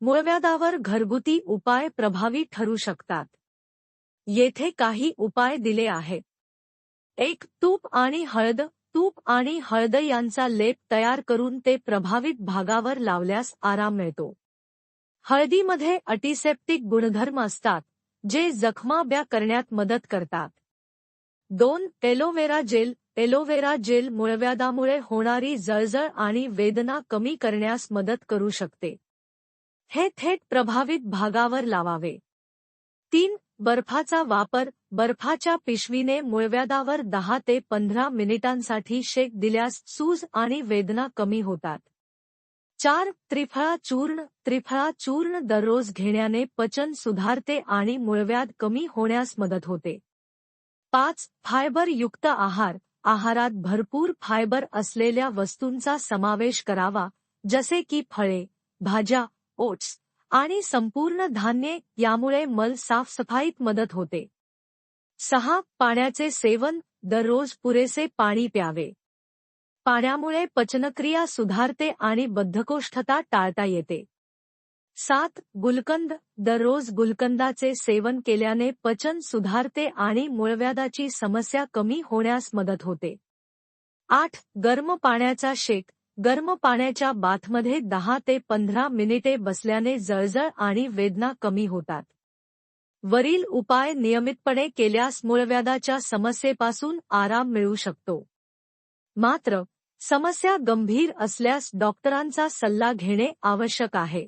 मूळव्याधावर घरगुती उपाय प्रभावी ठरू शकतात. येथे काही उपाय दिले आहेत. एक तूप आणि हळद. तूप आणि हळद यांचा लेप तयार करून ते प्रभावित भागावर लावल्यास आराम मिळतो. हळदीमध्ये अटिसेप्टिक गुणधर्म असतात जे जखमाब्या करण्यात मदत करतात. दोन aloe vera gel. Aloe vera gel मुळव्यादामुळे होणारी जळजळ आणि वेदना कमी करण्यास मदत करू शकते. हे थेट प्रभावित भागावर लावावे. तीन बर्फाचा वापर बर्फाच्या पिशवीने मुळव्यादावर दहा ते पंधरा मिनिटांसाठी शेक दिल्यास सूज आणि वेदना कमी होतात. चार त्रिफळा चूर्ण त्रिफळा चूर्ण दररोज घेण्याने पचन सुधारते आणि मुळव्याद कमी होण्यास मदत होते. पाच फायबर युक्त आहार आहारात भरपूर फायबर असलेल्या वस्तूंचा समावेश करावा जसे की फळे भाज्या ओट्स आणि संपूर्ण धान्ये यामुळे मल साफसफाईत मदत होते. सहा पाण्याचे सेवन दररोज पुरेसे पाणी प्यावे. पाण्यामुळे पचनक्रिया सुधारते आणि बद्धकोष्ठता टाळता येते. सात गुलकंद दररोज गुलकंदाचे सेवन केल्याने पचन सुधारते आणि मुळव्यादाची समस्या कमी होण्यास मदत होते. आठ गर्म पाण्याचा शेक गर्म पाण्याच्या बाथमध्ये दहा ते पंधरा मिनिटे बसल्याने जळजळ आणि वेदना कमी होतात. वरील उपाय नियमितपणे केल्यास मूळव्याधाच्या समस्येपासून आराम मिळू शकतो. मात्र समस्या गंभीर असल्यास डॉक्टरांचा सल्ला घेणे आवश्यक आहे.